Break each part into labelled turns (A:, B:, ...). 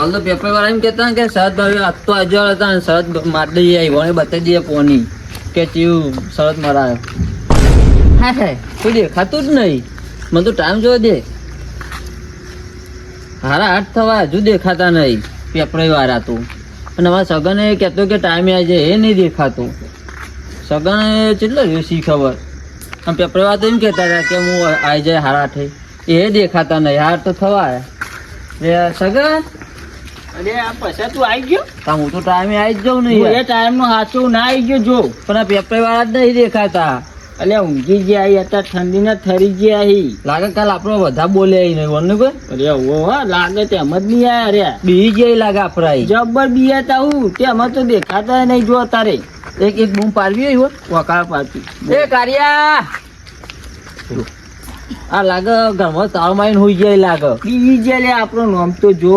A: કાલ તો પેપર વાળા એમ કહેતા કે શરદ ભાઈ આજ તો આજે હતા ને શરદ મારી દઈએ આવી વળી બતાવી દઈએ પોની. કે ચીવું શરદ મરાયો. હા હા. કોઈ દેખાતું જ નહીં. મને તો ટાઈમ જોવા દે. હારા આઠ થવા હજુ દેખાતા નહીં પેપર વાળા તું. અને અમારા સગને કહેતો કે ટાઈમે આવી જાય એ નહીં દેખાતું. સગને કેટલો રહ્યો શી ખબર? આમ પેપર વાળા એમ કહેતા હતા કે હું આવી જાય હારા થઈ એ દેખાતા નહીં. હાર તો થવા એ સગન
B: અરે આ પછી તું આવી ગયો?
A: તા હું તો ટાઈમે આવી જ જાઉં
B: નહીં એ ટાઈમ નો ના આવી ગયો જો.
A: પણ આ પેપર વાળા જ નહીં દેખાતા.
B: એટલે ઊંઘી ગયા અહીં અત્યારે ઠંડી ના થરી ગયા અહીં
A: લાગે કાલ આપણો બધા બોલે નહીં વનનું કોઈ
B: અરે ઓ હા લાગે તેમ જ નહીં આયા અરે
A: બી જાય લાગે આપણા જબર
B: બીયા બિયાતા હું. તેમાં તો દેખાતા નહીં જો તારે
A: એક એક બૂમ પાડવી હોય
B: વકાળ પાડતી.
A: એ કારિયા! આ લાગે ઘરમાં તાવ મારીને હોઈ જાય લાગે.
B: બીજી જે લે આપણું નામ તો જો.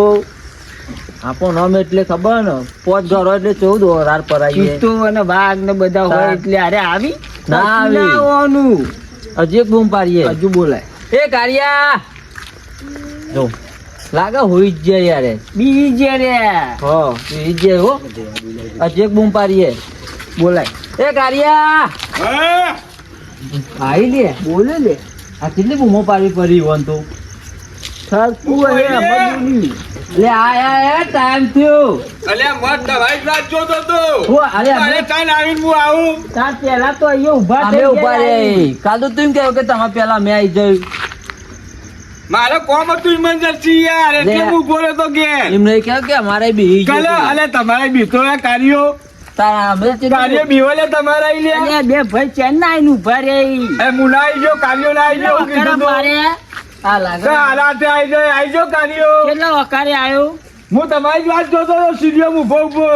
A: આપણો નામ એટલે ખબર ને. પોચ હોય એટલે ચૌદ વરાર પરાઈએ.
B: ચિત્તો અને વાઘ ને બધા હોય એટલે અરે આવી?
A: ના આવી.
B: આવવાનું.
A: હજી એક બૂમ પાડીએ.
B: હજુ બોલાય.
A: એ કારિયા. જો. લાગે હોઈ જ જાય યારે
B: જે રે.
A: હો જ હો. હજી એક બૂમ પાડીએ.
B: બોલાય.
A: એ કારિયા. આવી લે
B: બોલે લે.
A: આ કેટલી બૂમો પાડી પડી હોન તો?
B: થરકું હે મજૂરી
A: લે આયા એ ટાઈમ થયો.
C: અલે મત દવાઈ રાત જો તો તો.
A: હો અલે
C: અરે કાલ આવીને હું આવું.
B: તા પેલા તો અહીંયા ઊભા
A: અમે
B: થઈ
A: ઊભા
B: ઊભા
A: રે કાલ તો તું કેવો કે તમે પેલા મે આવી જઈ.
C: મારે કોમ હતું ઇમરજન્સી યાર એટલે હું બોલે તો કે
A: એમને નહીં કે અમારે બી
C: કાલે અલે તમારે કાર્યો.
A: અમે તો
C: કાર્ય બીવલે તમારે લે
B: બે ભાઈ ચેન્નાઈ નું ઊભા રે
C: એ મુના આઈ કાર્યો ના આવી ગયો હું કીધું
B: મારે.
A: આ
C: હાલાતે આઈ જાય આઈ ગયો કાર્યો
B: કેટલા વકારે આવ્યો
C: હું તમારી જ વાત જોતો તો સીડીઓ ઊભો ઊભો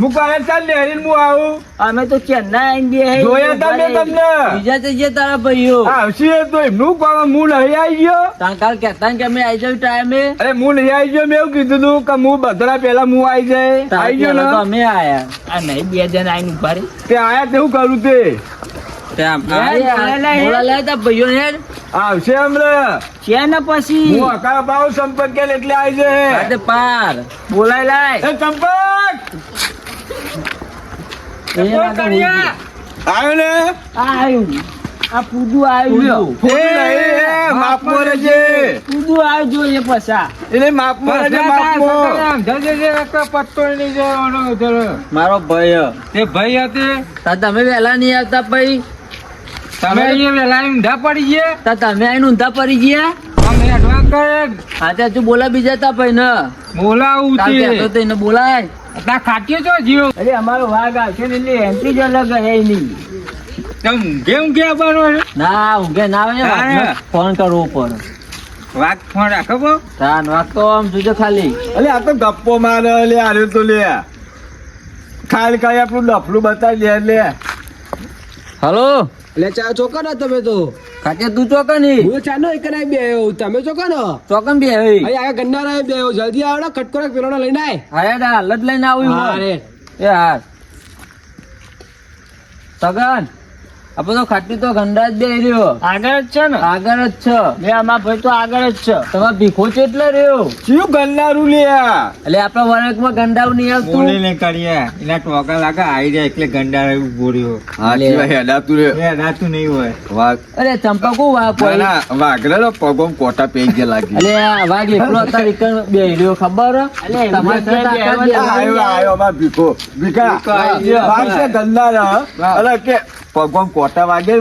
C: હું કાલે ચાલ હું આવું.
B: અમે તો ચેન્નાઈ આઈને બે
C: જોયા તમે તમને?
A: બીજા તો જે તારા ભાઈઓ.
C: આવશે તો એમનું કામ હું લઈ આવી ગયો.
A: તાર કાલ કહેતા કે અમે આવી જાવ ટાઈમે.
C: અરે હું લઈ આવી ગયો મેં એવું કીધું તું કે હું બધરા પેલા હું આવી જાય. આવી ગયો
A: પહેલા તો
C: ને
A: અમે આયા.
B: આ નહીં બે જણ આઈને ઊભા રે
C: તે આયા તે હું કરું તે?
A: ભાઈઓ ને?
C: આવશે હમણાં
B: છે પછી?
C: હું ભાવ સંપર્ક કે એટલે આવજે જાય
A: પાર.
B: બોલાય લાય.
C: એ સંપર્ક! આવ્યો ને?
B: આ આવ્યું. આ પૂડું આવ્યું.
C: એ, માપમાં રહેજે.
B: પૂડું આવ્યું જોઈએ પછા.
C: એટલે માપમાં રહેજે માપમાં.
A: મારો ભાઈ
D: તે ભાઈ હતી?
A: તા તમે વહેલા નહીં આવતા ભાઈ?
D: તમે અહીંયા વેલા ઊંધા પડી ગયા?
A: તા તમે આઈને ઊંધા પડી ગયા?
D: અમે એડવાન્સ કરે?
A: હાથે તું બોલા બીજા ભાઈ ને.
D: બોલાવું છે.
A: તો એને બોલાય.
D: તા ખાટ્યો છો જીવ
B: અરે અમારો વાઘ આવશે ને એટલે એન્ટ્રી જ અલગ હે નહીં
D: તમ કેમ કે બનો
A: ના ઊંઘે ના આવે. ને
D: હા,
A: વાતને
D: હા.
A: ફોન કરવો પડે.
D: વાત ફોન રાખો બો.
A: તાન વાત તો આમ જોજો ખાલી.
C: અલે આ તો ગપ્પો મારે લે આર્યો તો લે. ખાલી ખાલી આપણું ડફલું બતાવી દે લે.
A: હલો?
E: એટલે ચા ચોકન તમે તો.
A: કાકે તું ચોકની?
E: હું ચાનો એક ના બે આવ્યો તમે ચોકન
A: ચોકન બી આવ્યો
E: અહીં આગળ ગન્નારા બે આવ્યો જલ્દી આવડો ખટકોરા પેલો લઈને આય.
A: અરે ના હાલત લઈને આવ્યું
E: હા.
A: હોય.
E: રે.
A: એ હા. સગન આપણે તો ખાટી તો ગંડા જ બે રહ્યો.
B: આગળ જ છે ને?
A: આગળ જ છે.
B: બે આમાં ભાઈ તો આગળ જ છે.
A: તમારે ભીખો છે એટલે રહ્યો.
C: ચિયું ગંડારું લે?
A: એટલે આપણા માં ગંડાવ નહીં આવતું.
D: બોલીને કરીએ. એના ટોકા લાગે આવી જાય એટલે ગંડા બોર્યો
C: હાચી વાત હેડાતું રે
D: એ રાતું નહીં હોય.
C: વાઘ.
A: અરે ચંપકુ વાઘ
C: ના,
A: કોઈ
C: ના વાઘરે પગોમ કોટા પેઈ ગયા લાગી
A: અલે આ વાઘ એકલો અત્યારે એકલ બે રહ્યો ખબર?
B: અલે,
A: તમારે
B: બે- બે- બે-
C: આવ્યો આવ્યો અમાર ભીખો. ભીખા. વાઘ છે ગંદાર અરે કે પગોમ કોટા વાગે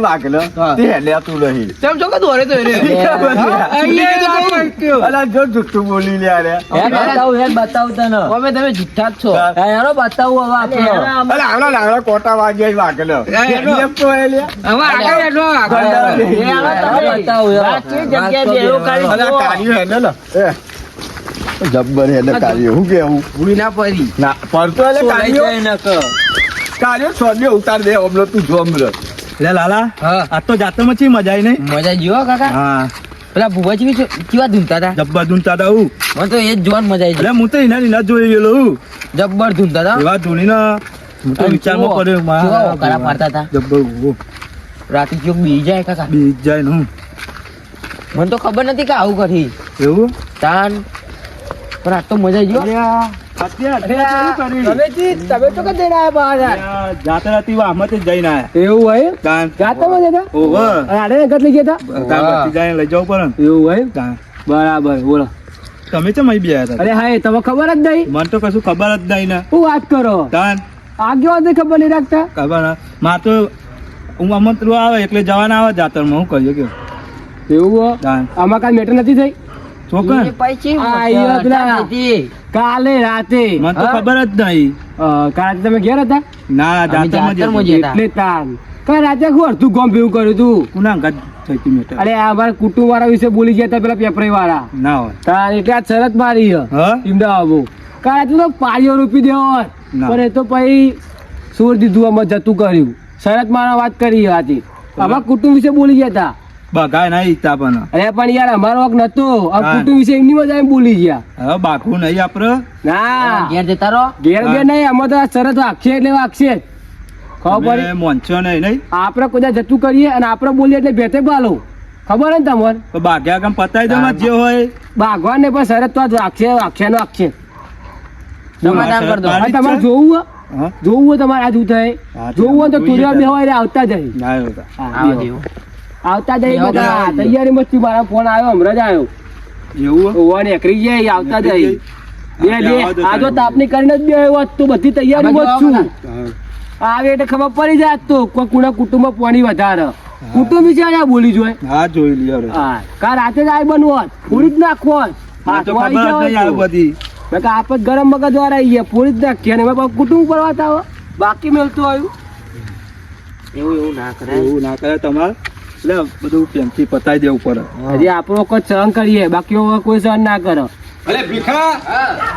C: તે નહીં.
E: તેમ ચોકન દોરે તો રે
C: અલા જો જુઠ્ઠું બોલી લે રે
A: હેડ બતાવું તને.
E: અમે તમે જુઠ્ઠા જ છો.
A: હા, હેડો હવે આપણે.
C: અલા આવડા લાવડા કોટા વાગે વાઘલે એમ તો એ
D: હવે આગળ આગળ.
A: બતાવું હેડો.
B: વાતચીત જગ્યાએ
A: વાત તો
B: બેહો
A: બે.
B: કાઢી.
C: અલા કાર્યો હેને ને જબ્બર હેને કાર્યો હું કેવું?
E: ભૂલી ના પડી
C: ના પડતો એટલે
A: સોલાઈ
C: કાર્યો
A: જાય ને કે.
C: કાર્યો સોને ઉતાર દે હમણાં તું જો હમણાં.
D: લે લાલા
A: હા.
D: આ તો જાતો મચી મજા આવી નહીં
A: મજા જીવો કાકા.
D: હા.
A: પેલા ભુવાજી બી કેવા ધૂમતા હતા?
D: જબ્બર ધૂનતા હતા હું.
A: મને તો એ જ જોવાનું મજા આવી
D: એટલે હું તો એના ના જોઈ ગયેલો હું.
A: જબ્બર ધૂમતા હતા?
D: એવા ધૂની ના. હું તો વિચારમાં પડ્યો
A: કેવા ઓકારા પાડતા હતા.
D: જબ્બર ઊભો.
A: રાતે ચોક બી જાય કાકા.
D: બીજ જાય ને હું.
A: મને તો ખબર નથી કે આવું કરી.
D: એવું?
A: તાન.
E: પણ આ તો મજા આવી ગયો તો કઈ બરાબર બોલો.
C: તમે ચમ અહીં બેહ્યા હતા?
E: અરે હા તમે ખબર જ નહીં.
C: મને તો કશું ખબર જ નહીં ને.
E: શું વાત કરો?
C: તાન
E: આગેવાન ખબર નહીં રાખતા?
C: ખબર માર તો હું આમંત્રણ આવે એટલે જવાના આવે જાતરમાં હું કહ્યું કે
E: એવું આમાં કાલ મેટર નથી થઈ?
C: છોકર
E: કાલે રાતે.
C: મને તો ખબર જ નહીં
E: કાલે તમે ઘેર હતા?
C: ના
E: એટલે તાન. કાલે રાતે શું અડધું ગોમ ભેગું કર્યું તું?
C: કુના મેટર.
E: અરે આ અમારા કુટુંબ વાળા વિશે બોલી ગયા હતા પેલા પેપરી વાળા
C: ના હોય.
E: તાન એટલે આ શરત મારી
C: અમદાવાદ
E: ઇમદાવાદ કાલે તું તો પાળીઓ રૂપી દેવો. પણ એ તો પછી સુર દીધું અમે જતું કર્યું. શરત મારા વાત કરી હતી. અમારા કુટુંબ વિશે બોલી ગયા હતા.
C: બગાય ના ઈચ્છતા પણ.
E: અરે પણ યાર અમારો વખત નતો આ કુટુંબ વિશે એમની મજા એમ બોલી ગયા.
C: હવે બાખું નહીં આપડે.
E: ના.
B: ઘેર જતા રહો.
E: ઘેર ઘેર નહીં અમે તો શરત વાગશે એટલે વાગશે. ખબર
C: મોનસો નહીં નહીં?
E: આપણે કોઈ જતું કરીએ અને આપણે બોલીએ એટલે ભેતે બાલો. ખબર ને તમારે
C: તો બાગ્યા કામ પતાવી દેવા જે હોય.
E: ભાગવાન ને પણ શરત તો વાગશે વાગશે ને વાગશે.
B: સમાધાન કરી દો.
E: આ
C: મારી
E: તમારે જોવું હોય જોવું હોય તમારે આજ થાય જોવું હોય તો તુરિયા
C: તારે.
E: બે હોય આવતા જાય
C: ના
B: આવા.
E: આવતા જાય બધા. તૈયારી મસ્તી મારા ફોન આવ્યો હમણાં જ આવ્યો.
C: એવું?
E: ઓવા નીકળી જાય આવતા જાય બે બે.
C: આવવા
E: આ જો તાપની કરીને જ બે હોત તો બધી તૈયારી જ છું. આવે એટલે ખબર પડી જાય આજ તો. કોઈ કુણા કુટુંબ પાણી વધારે. કુટુંબ વિશે આ બોલી જોઈએ
C: હા જોઈ લ્યો.
E: હા. કા રાતે જ આય બનવું હોત. પૂરી જ નાખવો હોત.
C: મને તો ખબર
E: આવી
C: જ નહીં
E: જાવ
C: બધી.
E: મેં કહા આપ જ ગરમ મગજ વાળા આઈ ગયા. પૂરી જ નાખીએ ને કુટુંબ પર વાત આવે બાકી મેલતું આવ્યું.
B: એવું એવું ના કરે
C: એવું ના કરે તમારે? એટલે બધું પ્રેમથી પતાવી દેવું પડે
E: હજી આપણો કોઈ સહન કરીએ બાકી હવે કોઈ સહન ના કરે
C: અરે ભીખા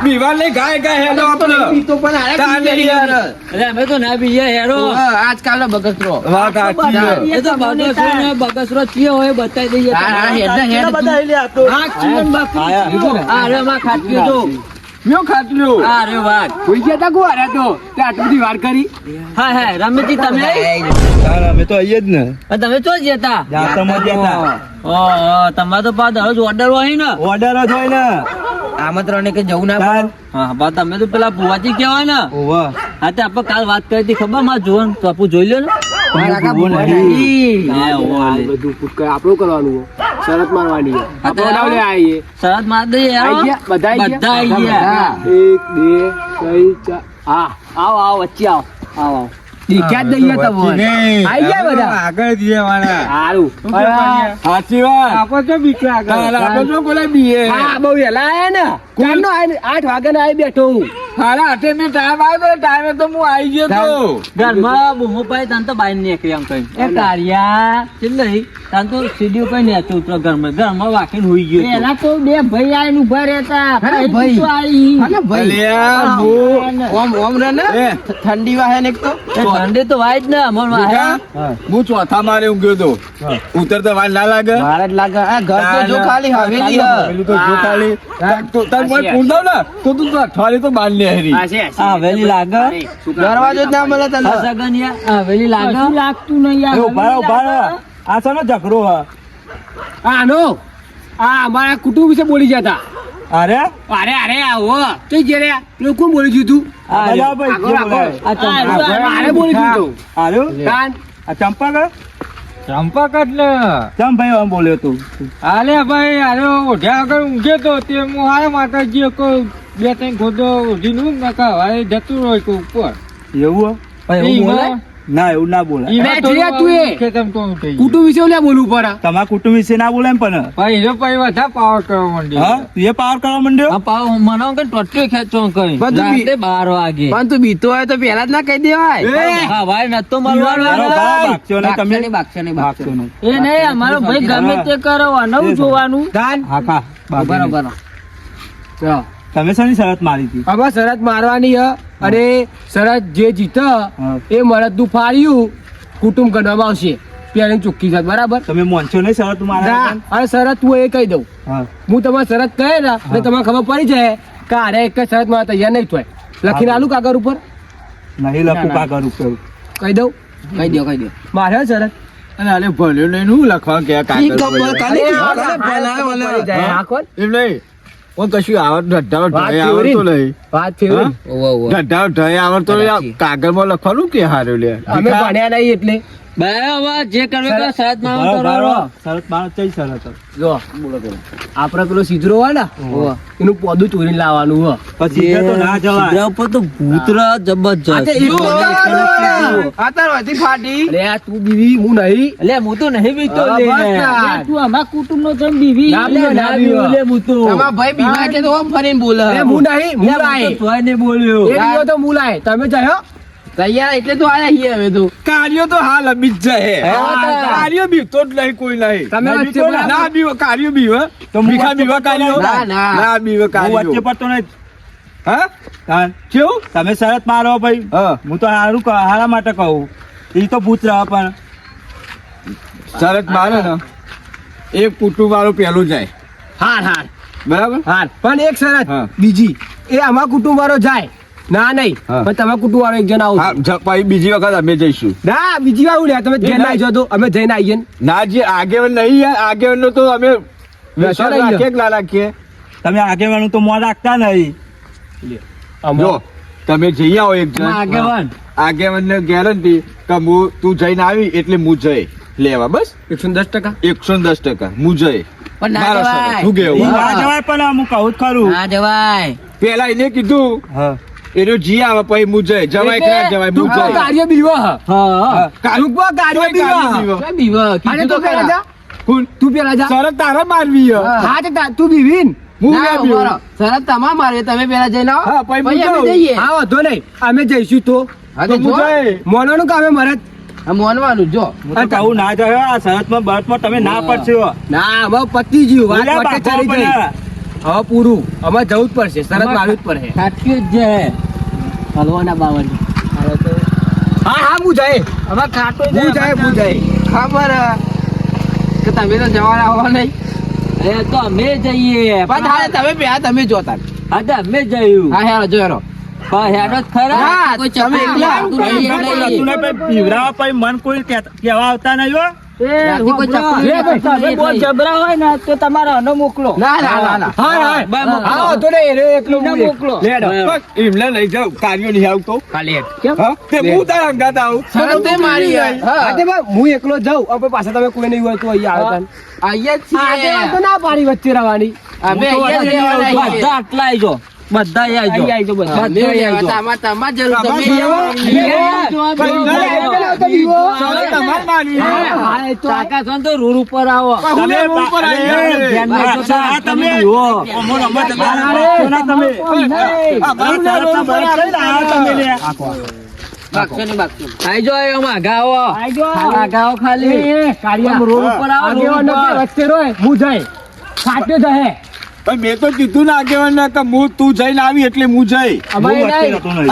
C: બીવાર લઈ ગાય ગાય હેલો આપણે
B: પીતો પણ આરે
C: તાને યાર
A: અરે અમે તો ના બીજે હેરો
B: આજકાલનો બગસરો
C: વાત સાચી છે.
A: એ તો બગસરો ને બગસરો ચિયો હોય બતાવી દઈએ
B: હા, હા, હેડ હેડ.
C: બતાઈ લે આ તો.
A: હા, ચીન બાકી.
C: આયા.
A: આ રે માં ખાતી તો.
C: મેં ખાટલ્યું
A: આ રે વાત.
E: કોઈ ગયા તા હારે તો? તે આટલી બધી વાર કરી.
A: હા હા રમેશજી તમે?
C: તારા અમે તો આઈએ જ ને.
A: તમે ચો જતા
C: જાતરમાં જ હતા.
A: ઓ તમારે તો પા દરરોજ ઓર્ડર હોય ને.
C: ઓર્ડર જ હોય ને.
B: આમંત્રણ કે જવું ના
C: પડે.
A: હા બા તમે તો પેલા ભુવાજી કહેવાય ને.
C: ઓવા
A: હા તે આપણે કાલ વાત કરી હતી ખબર? માં જોવાનું તો આપું જોઈ લો ને.
E: આપણું કરવાનું શરત મારવાની હો.
A: હા, તો
E: આપણે બનાવને આવીએ
A: શરત માર દઈએ
E: આઈ
A: આવો.
E: ગયા? બધા આઈ
A: બધા. આઈ
E: ગયા
A: ગયા
E: એક બે ત્રણ ચાર. હા આવો આવો વચ્ચે આવો. આવો આવો. દીખ્યા જ દઈએ તમને આઈ ગયા બધા?
C: આગળ જઈએ વાળા
E: સારું
C: સાચી વાત. આપણે તો બીક આપણે તો બોલે બીએ?
E: હા બહુ વહેલા આયા ને. આઈ બેઠો હું.
C: હારા આઠે મેં ટાઈમ આવ્યો ટાઈમે તો હું આવી ગયો તો
A: ઘરમાં બૂમો પાડી તને તો બહાર નીકળી એમ કઈ એ કારિયા એટલે તને તો સીડીઓ કઈ નહીં ઉતરો ઘરમાં ઘરમાં વાકીને હુઈ ગયો
B: પેલા તો બે ભાઈ આઈને ઊભા રહેતા
E: ભાઈ.
B: તું આવી.
C: અલ્યા, હું-
B: ઓમ ઓમ રે ને ઠંડી વાહે ને તો
A: ઠંડી તો વાય જ ને અમર
C: હું ચોથા મારે ઊંઘ્યો તો ઉતરતા વાર ના લાગે
B: મારે જ લાગે આ ઘર તો જો ખાલી હવેલી હ
C: તો જો ખાલી તો પૂંછો ને તો તું તો અઠવાડિયે તો બાર ને હેરી
E: આ છે.
A: લાગે.
B: દરવાજો ના મળે તને?
A: આ સગનિયા. આ લાગે.
B: લાગતું નહીં
C: એ ઊભા ઊભા આ છે ઝઘડો હ.
E: આનો આ અમારા કુટુંબ વિશે બોલી જતા
C: અરે?
E: અરે અરે આવો. તો જે રે પેલું કોણ બોલી ગયું તું?
A: ચંપા.
E: મારે બોલી ગયું તું.
C: હારું?
E: કાન
C: ચંપક હ?
D: ચંપક? એટલે?
C: ચમ ભાઈ આમ બોલ્યો તું?
D: હાલે ભાઈ આરે ઓઢ્યા આગળ ઊંઘે તો તે હું હારે માતાજી કોઈ બે ત્રણ ખોદો ઉઠીને ઊંઘ નાખા હવે જતું રહ્યો કોઈ ઉપર.
C: એવું
A: ભાઈ એવું બોલે?
C: ના એવું ના બોલાય.
D: ઈમાં
E: બે જોયા તું એ?
D: ખેતમ તો ઊંઘ થઈ ગયું.
E: કુટુંબ વિશે ઓલે બોલવું પડે.
C: તમારા કુટુંબ વિશે ના બોલાય ને પણ.
D: ભાઈ એનો ભાઈ વધારે પાવર કરવા માંડ્યો
C: હા? એ પાવર કરવા માંડ્યો?
A: પાવર મનાવ મને કઈ ટોટીઓ ખેંચો કઈ.
B: બધું
A: રાતે બાર વાગે.
B: પણ તું બીતો હોય તો પેલા જ ના કહી દેવાય.
A: હા ભાઈ નતો મળવાનો
C: બરો, બરો, ભાગશો નહીં તમે?
B: નહીં.
A: એ નહીં અમારો ભાઈ ગમે તે કરો નવું જોવાનું.
B: બરોબર
E: ચાલો.
C: તમે શાની શરત મારી હતી?
E: હવે શરત મારવાની હ. અને શરત જે જીત
C: હા.
E: એ મરદનું ફાડ્યું કુટુંબ ગણવામાં આવશે. પેલી ચૂકી છે બરાબર?
C: તમે મોનશો નહીં શરત મારા
E: અને શરત હું એ કહી દઉં.
C: હું.
E: તમારે શરત કહે ને એટલે તમને ખબર પડી જાય કે અરે એક શરત મારે તૈયાર નહીં થાય. લખીને આલું કાગળ ઉપર?
C: નહીં લખું કાગળ કરું
E: કહી દઉં?
B: કહી દો કહી દો.
E: મારે શરત?
C: અને ભલ્યો નહીં હું લખવા કે
E: કાગળ?
C: એમ નહીં. કોઈ કશું આવડતો આવડતો નહીં. કાગળમાં લખવાનું કે હારું લે?
E: અમે ભણ્યા નહીં એટલે.
A: બરાબર જે કરવું કરો શરતમાં
D: શરત મારો ચઈ શરત
E: જો આપણે પેલો સિધરો હોય ને એનું પોદું ચોરીને લાવવાનું હોય
D: પછી તો ના જવાય.
A: સિદ્રા ઉપર તો ભૂતરા જબરજસ્ત.
E: ઈ તો જવાનું. અરે તું બીવી હું નહીં.
A: એટલે હું તો નહીં બીતો લે.
B: તું અમારા કુટુંબ નો થઈને બીવી.
A: લે, ના
E: ના
A: બીવો. લે હું તો.
E: અરે હું નહીં હું
A: લે, હું
E: લાય.
A: તો તોય બોલ્યો.
E: એ તો હું લાય. તમે જાયો
C: કાર્યો તો હાલ અમી જ જાય
E: હા.
C: કાર્યો તો જ નહીં કોઈ નહીં.
E: તમે
C: ના બી બીવો કાર્યો બીવે.
D: તો મીઠા
C: બીવા કાર્યો?
D: ના,
C: ના બીવે
D: કાર્યો. વચ્ચે પડતો નહીં.
C: હા? કેવું?
D: તમે શરત મારો ભાઈ.
C: હા.
D: હું તો હારું હારા માટે કહું. એ તો ભૂત રહે પણ.
C: શરત મારે ને એ કુટુંબ વાળું પહેલું જાય.
E: હાર હાર.
C: બરાબર?
E: હાર. પણ એક શરત.
C: હા.
E: બીજી એ અમારા કુટુંબ વાળો જાય. ના નહીં. પણ તમે કુટુંબ વાળો એક જણ આવું.
C: ભાઈ બીજી વખત અમે જઈશું.
E: ના બીજી વાર લે તમે જઈને આવી તો અમે જઈને આવીએ ના.
C: જે આગેવાન નહીં યાર. આગેવાન તો અમે ના રાખીએ
D: તમે આગેવાનું તો મોં રાખતા નહીં.
C: જો તમે જઈ આવો એક જણ.
A: આગેવાન.
C: આગેવાન ને ગેરંટી કે હું તું જઈને આવી એટલે હું જઈ. લેવા બસ?
E: એકસો ને દસ ટકા?
C: એકસો ને દસ ટકા. હું જઈ.
A: પણ ના જવાય.
C: શું કેવું
D: પણ હું કહું ખરું.
A: ના જવાય.
C: પેલા એને કીધું
D: હા.
C: એનો જી આવે પછી મુજે જવાય ખરા જવાય? મુજે
E: કાર્ય બીવો. હ.
A: હા.
E: ટૂંકમાં કાર્ય બીવો.
C: બીવો.
E: અરે તું પેલા જા.
C: કોણ?
E: તું પેલા જા.
C: સરત તારા મારવી હા.
E: તે તું બીવીન?
C: હું જઈ લાવો હા પછી હું જઈએ.
E: હા વાંધો નહીં. અમે જઈશું તો.
C: તો મુજે મોનાનું
E: મોનવાનું કામે મરત.
D: મોનવાનું જો. ના જાય આ શરતમાં માં તમે ના પડશો.
E: ના હવે પતી ગયું વાત વચ્ચે ચડી ગઈ. હવે પૂરું. અમારે જવું જ પડશે. શરત મારવી જ પડશે.
A: સાચું જ છે
E: હલવાના બાવન હા હા હું જાય.
B: હવે ખાટો
E: હું જાય હું જાય.
A: એ તો અમે જઈએ.
B: તમે જોતા
A: હા તો અમે જયું.
B: હા હેરો
A: પણ જ ખરા. કોઈ
B: તમે એકલા.
A: નહીં
D: તમે પછી મન કોઈ કહેવા આવતા નહીં હો
A: ત્યાંથી કોઈ ચકલી
B: એ ભાઈ, તમે બહુ જબરા હોય ને તો તમારે અનો મોકલો.
E: ના ના ના ના. હા હા
A: બા મોકલો.
E: હા વાંધો નહીં એને એકલો.
C: પણ જાઉં કાર્યો નહીં આવતો.
E: ખાલી એક.
C: હા? તે હું તારા અંગાત આવું?
B: શરત તે મારી યાર.
E: હા. તે ભાઈ હું એકલો જાઉં. હવે પાછા તમે કોઈ નહીં હોય તો અહીંયા ના પાડી વચ્ચે રહેવાની.
B: આટલા આવી જ રહેવાના છીએ.
A: બધા.
E: જાઓ.
B: તમારે જરૂર તમે
E: તો
A: ઉપર આવો.
D: તમે
C: આવી
D: તમે તમે
A: ખાલી. રોડ ઉપર આવો
E: વચ્ચે રોય, હું જાય. સાચો જાય
C: પણ મેં તો કીધું ના આગેવાન ને કે હું તું જઈને આવી એટલે હું જઈ.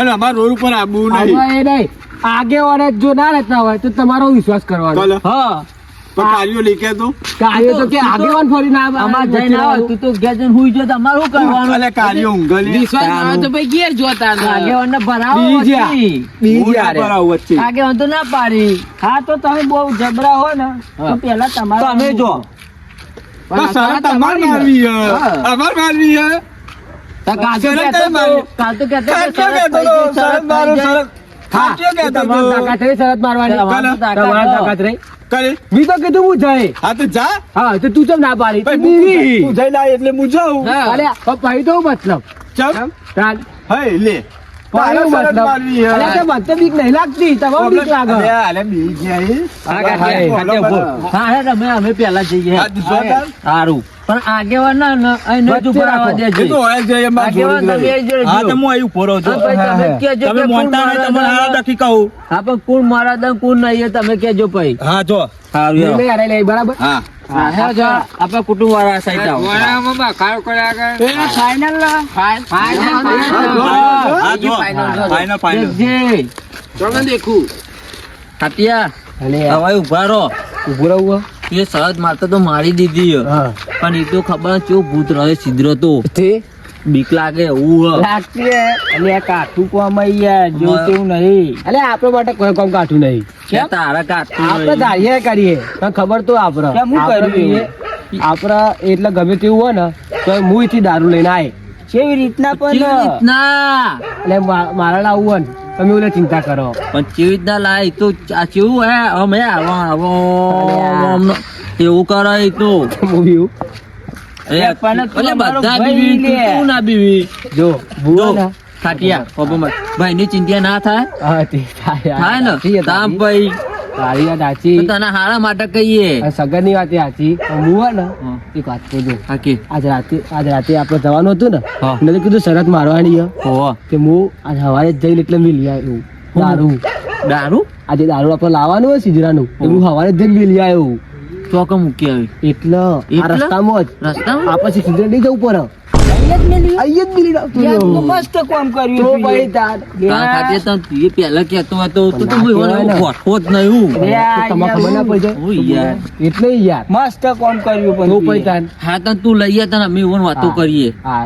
C: અને અમારા રોડ ઉપર આવવું નહીં.
E: આગેવાન જો ના રહેતા હોય તો તમારો વિશ્વાસ કરવાનો.
A: હા.
C: પણ કાર્યો તો.
E: કાર્ય તો કે આગેવાન ફરી ના
A: અમાર જઈને આવો. તું તો ઘેર જઈને હુઈ જો તો અમારે શું કરવાનું?
C: અલે કાર્યો ઊંઘલી.
B: વિશ્વાસ ના તો ભાઈ ઘેર જોતા હતા.
A: આગેવાનને ભરાવો
E: બીજા.
D: ના વચ્ચે.
A: આગેવાન તો ના પાડી.
B: હા તો તમે બહુ જબરા હો ને તો પેલા તમારો
A: તમે જો.
C: તો તમાર મારવી હે. અમાર મારવી હે. એટલે હું જાઉં.
E: તો મતલબ? મતલબ. તો બીક નહીં લાગતી બીક લાગે
C: અલે, અલે, હે.
A: હા.
C: હા,
A: હે, અમે અમે પેલા જઈએ
C: હા,
A: પણ આગેવાન ના ન- અહીં ન જ
E: વચ્ચે
A: ઊભા રહેવા
E: રાખો.
C: તો
A: દેજે.
C: હોય જ એમાં
D: હા તો હું અહીં ઊભો રહું છું
A: તમે કહેજો
D: તમે નહીં
A: મારા
D: તમને આ દખી કહું.
A: હા પણ કોણ મારા દમ કોણ નહીં એ તમે કેજો ભાઈ.
D: હા જો.
A: હા
E: લે. અરે લે બરાબર?
C: હા.
A: આપણા કુટુંબ વાળા સાઈડ
B: દેખું.
A: હવે
E: ઊભા રહો.
A: એ સરદ મારતા તો મારી દીધી પણ એ તો ખબર ચેવું ભૂત રહે છિદ્ર તો. બીક લાગે એવું
B: લાગતી. કાઠું કોમ અહીંયા જો તેવું નહીં.
E: અલે આપણા માટે કોઈ કોમ કાઠું નહીં.
A: કે તારા કાઠું
E: આપણે ધારીએ કરીએ પણ ખબર તો આપણે
B: કેમ હું કર્યું.
E: આપણે એટલે ગમે તેવું હોય ને તો હું દારૂ લઈને આય.
B: કેવી રીતના પણ?
A: રીતના?
E: એટલે મારા લાવવું હોય તમે ઓલે ચિંતા કરો.
A: પણ કેવી રીતના લાય તો આ કેવું હે? અમે આવો આવો એવું કરો એ તો
B: ભાઈ
A: ના ચિંતા ના થાય?
E: થાય
A: ને. ભાઈ.
E: તારી વાત સાચી.
A: તને હારા માટે કહીએ.
E: સગનની વાત સાચી. હું હોય ને. એક વાત કહું
A: હાકી
E: આજ રાતે આજ રાતે આપણે જવાનું હતું ને મેં તો કીધું શરત મારવાની કે હું આજ સવારે જઈને એટલે મિલી આવ્યું દારૂ.
A: દારૂ?
E: આજે દારૂ આપણે લાવવાનું હોય સિજરાનું હું સવારે જઈને મિલી તો
A: ચોક મૂકી આવી.
E: એટલે આ રસ્તામાં જ.
A: રસ્તામાં?
E: આપણે સિજરા નહીં જવું પડે.
B: મસ્ત કામ કર્યું
E: તો ભાઈ તાર
A: તારા ખાતે પહેલા કહેતો હતો તો
E: પણ
A: તું
E: ના
A: એવો
E: કહેવાય ને.
A: ગોઠવો જ નહીં હું.
B: લે, આ
E: તમને ખબર ના પડે. એટલે યાર.
B: મસ્ત કામ કર્યું પણ
E: તો
B: તું
E: તાર.
A: હા તને તું લઈ જા તને અમે એવું વાતો કરીએ.
E: હા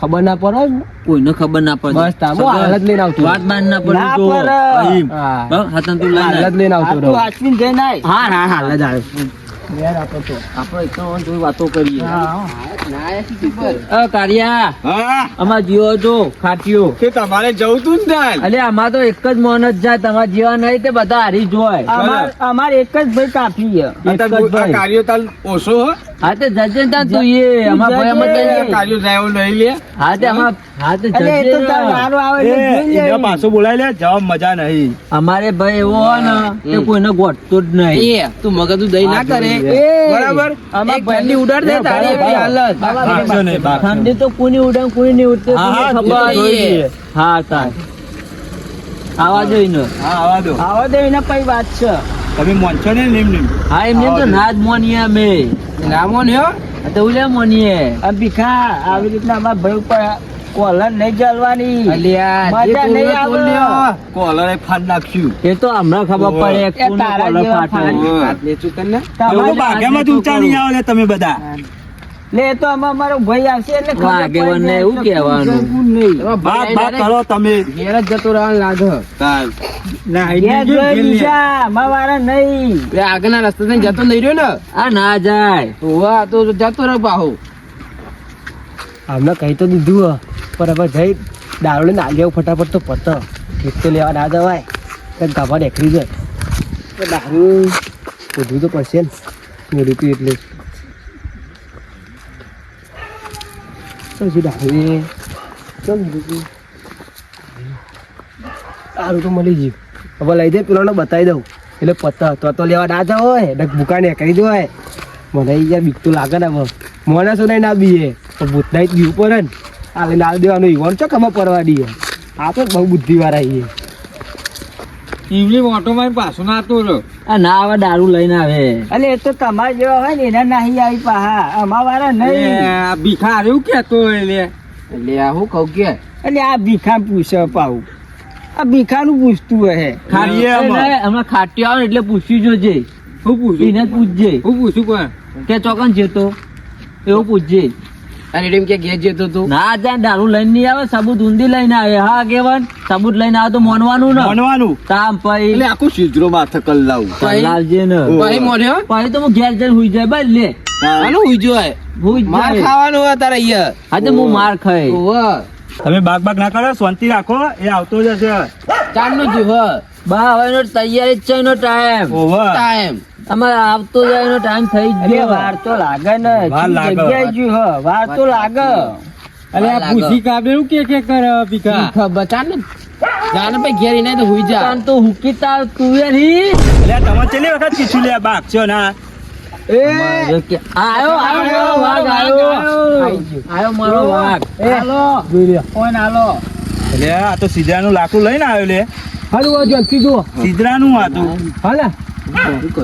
E: ખબર ના પડે ને?
A: કોઈને ખબર ના પડે.
E: બસ તાર હું હાલ જ લઈને આવતો
A: વાત બાન ના પડે તો.
E: હા
A: હા. તું લઈ
E: હાલ લઈને આવતો
B: તું
E: રહું
B: જઈને આય.
E: હા હા હાલ જ આવે
A: આપણે એક ત્રણ જોઈ વાતો કરીએ.
B: હા.
A: કારિયા.
C: હા.
A: અમાર જીવો જો ખાટીઓ.
C: તે તમારે જવું તું ને
A: અલે આમાં તો એક જ મોન જ જાય તમારા જીવા નહીં તે બધા હારી જોય
B: અમાર અમાર એક જ ભાઈ કાફી છે.
A: એક જ ભાઈ.
C: કાર્યો તાલ ઓછો હા.
A: તે જજે તાન તું એ. અમાર ભાઈ. લઈ.
C: કાર્યો જાય એવું નહીં લે.
A: હા તે અમાર તે
B: તો.
C: પાછો બોલાય લે જવાબ મજા નહીં.
A: અમારે ભાઈ એવો ને તે કોઈને ગોઠતો જ નહીં.
E: તું મગજ દઈ ના કરે.
B: એ,
C: બરાબર?
B: અમાર ભાઈ
E: ઉડાડ દે તારી હાલત.
C: બાગશો નહીં, બાગશો.
A: ઠંડી તો કોની ઉડે ને નહીં ઉડતી
C: હા, હા,
A: કોઈને ખબર
C: તે તો જોઈ લઈએ.
A: હા આવા જોઈને
C: આવા દો.
B: આવો તો કઈ વાત છે.
C: તમે મોનશો ને નીમ નીમ
A: હા એમને તો ના જ મોનીએ અમે.
E: ને
A: તો ઉલે મોનીએ.
B: આ ભીખા. આવી રીતના અમારા ભાઈ ઉપર કોલર નહીં જલવાની.
C: કોલર ફાડ નાખ્યું.
A: એ તો હમણાં ખબર પડે
E: ને
C: ઊંચા નહીં આવો તમે બધા.
B: લે તો આમાં અમારો ભાઈ આવશે એટલે ખબર
A: આગેવાનને એવું કહેવાનું.
B: નહીં.
C: ભાગ કરો તમે.
E: ઘેર જ જતો રહેવાનું લાગે.
C: તાર.
E: આગળના રસ્તા જતો નહીં રહ્યો ને?
A: આ ના જાય.
E: તો જતો રહો બાહુ અમને કહી તો દીધું હો. હવે જઈ દારૂ લઈને આગળ ફટાફટ તો પતો એક તો લેવા ના જવાય. કંઈક ગાભા દેખરી જાય તો દારૂ શોધવું તો પડશે ને હતી એટલે. પછી દારૂ ચમ દારૂ તો મળી ગયું. હવે લઈ જાય પેલાને બતાવી દઉં. એટલે પતા તો તો લેવા ના જાવ હોય ને ભૂકા કરી દો હોય મને યાર બીક તો લાગે ને હવે. મને શું નહીં ના બીએ. તો ભૂતના જ બીવું પડે ને આ લાલ દેવાનું ઈવન ચો ખબર પરવા દઈએ આ તો બહુ બુદ્ધિ વાળા છીએ
D: ઈમલી મોટો માં પાછો ના તો રો
A: આ ના આવા દારૂ લઈને આવે.
B: અલે એ તો તમાર જેવા હોય ને એના નહીં આવી પાહા. અમારા વાળા નહીં.
D: આ ભીખા એવું કેતો હોય
E: એટલે આ હું કહું કે?
B: એટલે આ ભીખા પૂછે પાઉ આ ભીખાનું પૂછતું હે.
A: એટલે હમણાં ખાટી આવે એટલે પૂછ્યું જોજે
D: હું પૂછું?
A: એને પૂછજે.
D: હું પૂછું પણ
A: કે ચોકન જેતો? એવું પૂછજે.
E: અને એમ કે ઘેર જતો તું
A: ના ત્યાં દારૂ લઈને નહીં આવે સાબુત ઊંધી લઈને આવે. હા કેવન સાબુત લઈને આવે તો મોનવાનું ને?
C: ભણવાનું
A: તામ પઈ.
C: એટલે આખું સિજરો માથે કલ લાવું.
A: લાવજે ને.
E: ભાઈ મોઢ્યો
A: પછી તો હું ઘેર જઈને હુઈ જાય બસ લે.
E: આનું
A: હુઈ જાય
E: માર ખાવાનું હોય તારે અહીંયા.
A: હા તો હું માર ખાઈ
C: તમે બાગ બાગ ના કરો શાંતિ રાખો એ આવતો જ હશે.
E: ચાંદનું જીવ હ
A: બા હવે તૈયારી જ છે ટાઈમ
C: ઓવર
E: ટાઈમ
A: અમારે આવતો જાય એનો ટાઈમ થઈ ગયો.
B: વાર તો લાગે ને.
C: વાર
B: ચી
C: લાગે.
B: જગ્યાએ જ્યું હે? વાર તો લાગે.
D: અલે આ પૂછી કાબે હું કે કે કરે ભીખા?
E: ખબર ચાંદ જાને ભાઈ ઘેરી ઈને તો હુઈ જા.
A: તાન તો હુકી તાર તુવેર
C: એટલે તમે ચેલી વખત કીધું લે બાપ છો ના
A: એ. આયો આયો વાઘ આયો. આયો. મારો વાઘ.
B: જોઈ લે કોણ હાલો?
C: એટલે આ તો સીધાનું લાકડું લઈને આવ્યો લે.
E: હાલું જલ્દી જુઓ
C: સિદ્રાનું હતું
E: હાલે.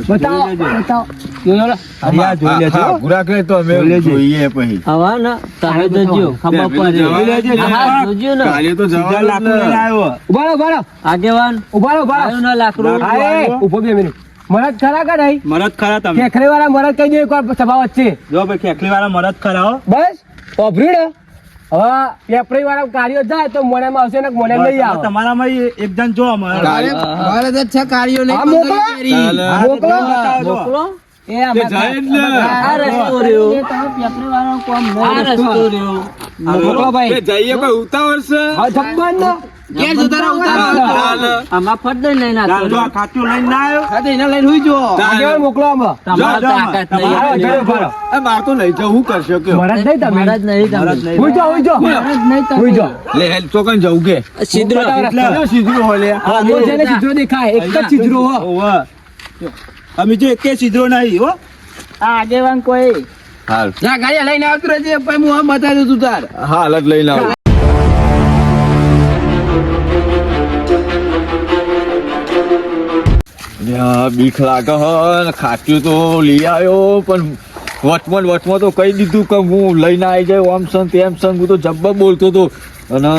E: બતાવો બતાવો. જોયો
C: હરિયા જોઈ લેજો. જોઈ લેજે.
A: આવા ને તમે જોજો ખબર પડે.
C: જોઈ લેજે,
A: હા, જોજો ને.
C: સીધા લાકડું લઈને આવ્યો.
E: ઊભા રહો
A: આગેવાન
E: ઊભા રહો ઊભા રહો
A: આયો ને લાકડું.
C: લાકડું.
E: અરે ઊભો બે મિનિટ. મરદ ખરા કે નહીં?
C: મરદ ખરા તમે.
E: ખેખરી વાળા મરદ કહી દો એક વાર સભા વચ્ચે.
C: જો ભાઈ વાળા મરદ ખરા હો.
E: બસ ઓભરી ને હવે પેપરી વાળા કાર્યો જાય તો મોનેમાં આવશે ને મોને નહીં આવે.
C: તમારામાં એક જણ જો અમારા
E: મારે જ છે કાર્યો
B: નહીં
E: મોકલો. મોકલો.
B: એ.
A: આ રસ્તો રહ્યો.
B: કામ
C: જઈએ કોઈ ઉતાવળ છે.
E: હા જબ્બર ને
A: ઘેર જતા ઉતારો. આમાં ફટ દઈને લઈને આવતો રહ્યો.
E: આગળ મોકલો આમાં
A: તમારે તાકાત નહીં.
C: એ માર તો લઈ જાઉં હું કરશો કયો?
E: મહારાજ નહીં તમે?
A: મહારાજ નહીં તમે.
E: હુઈ જાઓ, હુઈ જાઓ. હુઈ જાઓ.
C: લે હેલ તો કઈ જવું કે?
A: છિદ્ર.
C: કેટલો સીધું હોય લે?
E: હા, જો જેને છિદ્રો દેખાય એક જ છિદ્રો હો.
F: અમે જો એકે સીધરો નહીં હો.
B: આ આગેવાન કોઈ.
C: હાલ.
E: ગાડી લઈને આવતું રહેજે. પછી હું આમ બતાવી દઉં તું તાર.
C: હાલ જ લઈને આવું. બીક લાગે હ ને ખાચ્યું તો લઈ આવ્યો, પણ વચમાં વચમાં તો કહી દીધું કે હું લઈને આવી જાય આમ સંગ, તેમ સંગ. હું તો જબ્બર બોલતો હતો. અને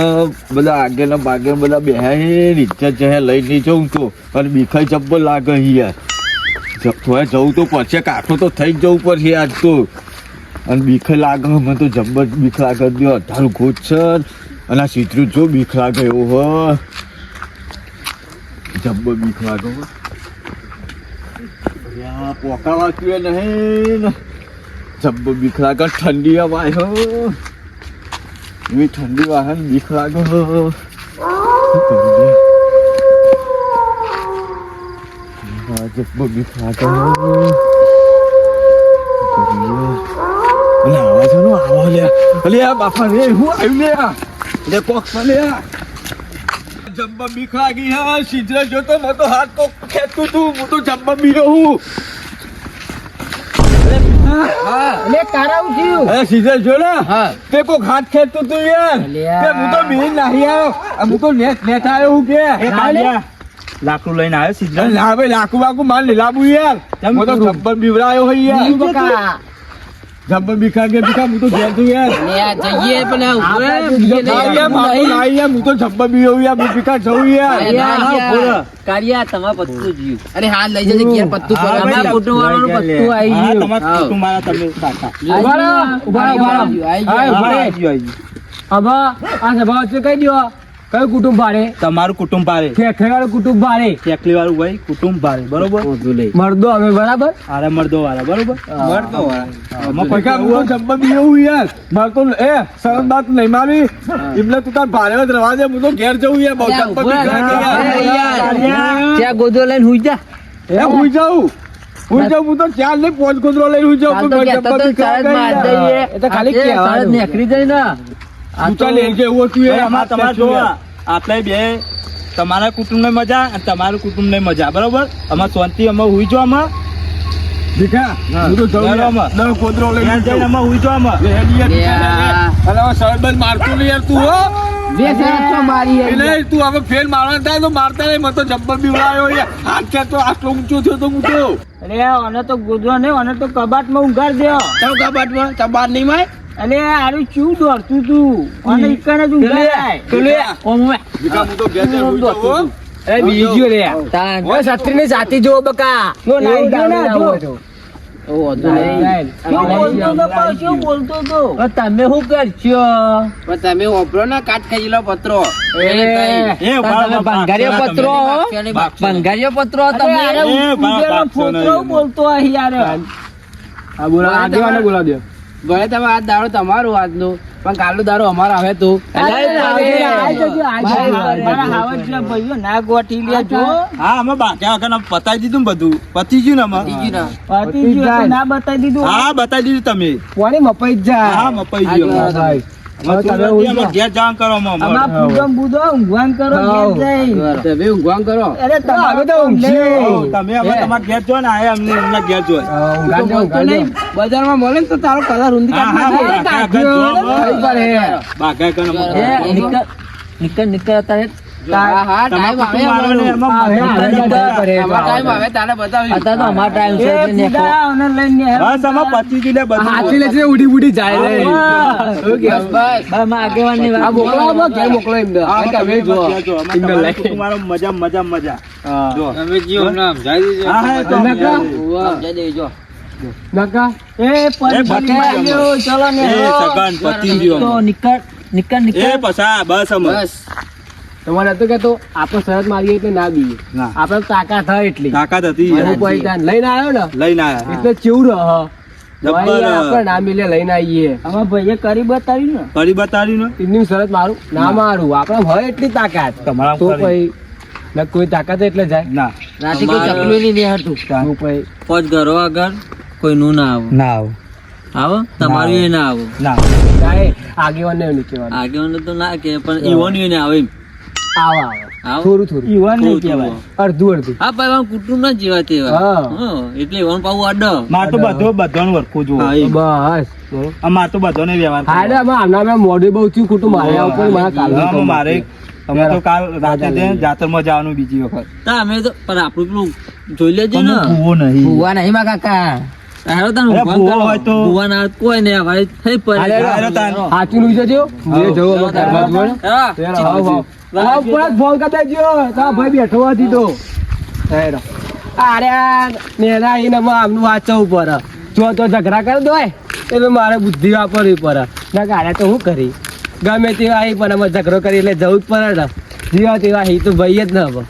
C: બધા આગેના ભાગે બધા બેહાય ઇજ્જત જહે લઈને જવું તો. અને બીખાઈ જબ્બર લાગે યાર થોડે જવું તો પડશે કાઠો તો થઈ જવું પડશે આજ તો. અને બીખ લાગે મને તો જબ્બર બીખ લાગે દો અઢાર ગોત છે. અને આ સીધરું જો બીખ લાગે એવો હ જબ્બર બીખ લાગે પોકા વાગ્યું એ નહીં? ને બીક લાગે ઠંડી હવા એવી ઠંડી વાહન બીક લાગે હો. શું કરું બે? યા, જબ્બર બીક લાગે હો. શું કરું બે? અલે આવા છે આવા લે અલે આ બાપા રે હું આવ્યું લે લે કોક લે જબ્બા બીક લાગી હા સીધરા જોતો મો તો હાથ તો ખેતું તું હું તો જબ્બા બીરો હું.
B: એટલે કારાવું થયું.
C: અરે સીધે જો ને. તે કોક હાથ ખેતો તું યાર. તે હું તો બીન નહીં આવ્યો. હું તો નેટ નેટ આવ્યો હું કે.
F: લાકડું લઈને આવ્યો
C: અરે ના ભાઈ લાકુ બાકુ માર લીલાબુ યાર. હું તો? જબ્બર બીવરાયો હોય યાર.
B: બીજું બકા.
C: કે બીખા હું તો જેલ તું યાર
B: જઈએ
C: યાર મારું ના યાર હું તો જબ્બા બી હોઉં યાર હું જઉં યાર
A: કારિયા તમા પત્તું જીયું
E: અરે હા લઈ જજે ઘેર પત્તું
F: પર
A: અમારા ફોટો વાળાનું. પત્તું આવી
F: હા,
A: ગયું.
F: તમારા મારા તમે કાકા.
E: ઊભા રહો, ઊભા ઊભા રહો. હા,
F: હા,
E: ઊભા રહો.
F: આવી ગયું, આવી ગયું.
E: આમાં આ સભા વચ્ચે કઈ દો કયું કુટુંબ ભારે
F: તમારું કુટુંબ ભારે
E: ખેખેવાળું કુટુંબ ભારે
F: ફેક્ટરી વાળું ભાઈ કુટુંબ ભારે બરોબર?
E: મરદો અમે બરાબર?
F: અરે મરદો વાળા બરોબર મરદો વાળા
C: પૈસા હું જબ્બર બીવો યાર માર તો એ શરમ બાત નહીં મારી. એમને તું તાર ભારે જ રવા દે હું તો ઘેર જવું યાર બહુ.
A: ત્યાં ગોદો લઈને હુઈ જા.
C: એ હુઈ જાઉં. હુઈ જાઉં હું તો ચાર નહીં પોંચ ગોદરો લઈને હુઈ જાઉં
E: ખાલી
A: નીકળી જાય ને.
C: એવું હતું એ.
F: તમારે જોવા. આપણે બે તમારા કુટુંબ ને મજા અને તમારું કુટુંબ ને મજા બરોબર? અમાર શાંતિ અમે હુઈ જો અમે
C: ભીખા, હું. તો જાઉં. દસ ગોદરો લઈને
F: ત્યાં
C: હુઈ
F: જઈને
C: જાઉં.
F: અમે હુઈ જો અમે
C: લે, હેડી યાર, તું ચાલ, લે. અને હવે શરબત મારતું નહીં યાર તું હો.
E: બે શરત તો મારી
C: એ નહીં, તું હવે ફેર મારવા થાય તો મારતા નહીં મને તો જબ્બર બીવડાયો યાર. હાથ તો આટલો ઊંચો થયો તો હું તો
B: અરે આને તો ગોદવા નહીં આને તો કબાટમાં ઊંઘાડ દો
E: ચાલો કબાટમાં? ચબાર નહીં માય?
B: અલે આરું ચૂ દોડતું તું? અને ઈકણ જ ઊંઘાડાય.
C: ભીખા, હું તો ઘેર જઈને હુઈ જાઉં
E: એ બીજું રે. ઓય છત્રી ની જાતિ જો બકા.
B: નો નાઈ ને, જો. બોલતો તો બોલતો તો?
A: તમે શું કરશો
E: તમે ઓપરો ના કાટ ખાઈ લો પત્રો.
A: ભંગારીઓ પત્રો ભંગારીઓ પત્રો તમે.
B: બોલતો અહીં યાર.
E: હા બોલો આગેવાને બોલા દો. ભલે તમે આ દાડો તમારું આજનું પણ કાલનું દાડો અમારો આવે તું.
B: ના ગોઠી લે જો.
F: હા અમે બાકી વગર પતાવી દીધું બધું. પતી ગયું ને અમે
B: પતી ગયું ના. બતાવી દીધું.
F: હા બતાવી દીધું તમે.
E: કોની મપાઈ જાય?
F: હા મપાઈ ગયું
E: બજારમાં મળે તો તારો કલર ઊંધી
A: નીકળ નીકળ અત્યારે નીકળ, નીકળ. નીકળો.
F: મજા મજા મજા. જો.
E: નકા?
B: એ ચલો ને
F: એ
B: હેરો.
F: સગન પતી ગયું
A: તો
F: અમે.
A: નીકળ નીકળ.
F: એ પછા બસ
E: બસ. તમારે હતું કે તો આપણે શરત મારીએ એટલે ના બી
F: ના.
E: આપણે તાકાત હોય એટલી.
F: તાકાત હતી
E: લઈને આવ્યો ને
F: લઈને આવ્યો
E: એટલે ચેવું રહ આપણે ના મિલે લઈને આવીએ.
B: અમારા ભાઈએ કરી બતાવ્યું ને?
F: ફરી બતાવ્યું ને?
E: એમની શરત મારું ના મારું. આપણે હોય એટલી તાકાત.
F: તમારા
E: તો કોઈ તાકાત એટલે જાય.
F: ના.
B: રાતે કોઈ ચકલું નહીં
E: હું પછી
A: પોચ ઘરો આગળ કોઈ નું ના આવું.
F: ના આવ.
A: આવો? તમારું એ ના આવો.
F: ના.
E: આગેવાન ને નીચેવાન
A: આગેવાન તો ના કે પણ ઈવોની ને આવે એમ.
E: આવો. આવો થોડું થોડું
B: ઈવન નહીં કહેવાય.
E: અડધું અડધું.
A: હા ભાઈ આમ કુટુંબ ના જેવા તેવા
E: હા.
A: હા, એટલે ઈવોન પાવું આડો
F: માર તો બધો બધાનું વરખું જુઓ
E: બસ. બરોબર.
F: આ માર તો વ્યવહાર
E: એટલે આમાં બહુ થયું ખોટું. મારે આવું કોઈ મારા કાલનું
F: મારે અમે તો કાલ રાતે ને જાતરમાં જવાનું બીજી વખત.
A: તા અમે તો પણ આપણું પેલું જોઈ લેજો ને.
F: ભૂવો નહીં.
B: ભૂવા નહીં માં કાકા.
A: કોઈ ને
E: જ.
A: હા.
E: પણ ફોન કરતા દેજો તારા ભાઈ બેઠો હતી તો. અરે નેના એને આમનું વાંચવું પડે જો તો ઝઘડા કરી દો એટલે મારે બુદ્ધિ વાપરવી પડે ના કાઢે તો હું કરી ગમે તેવા આવી પણ અમે ઝઘડો કરી એટલે જવું જ પડે ને જીવા તેવા અહીં તો ભાઈ જ ન હવે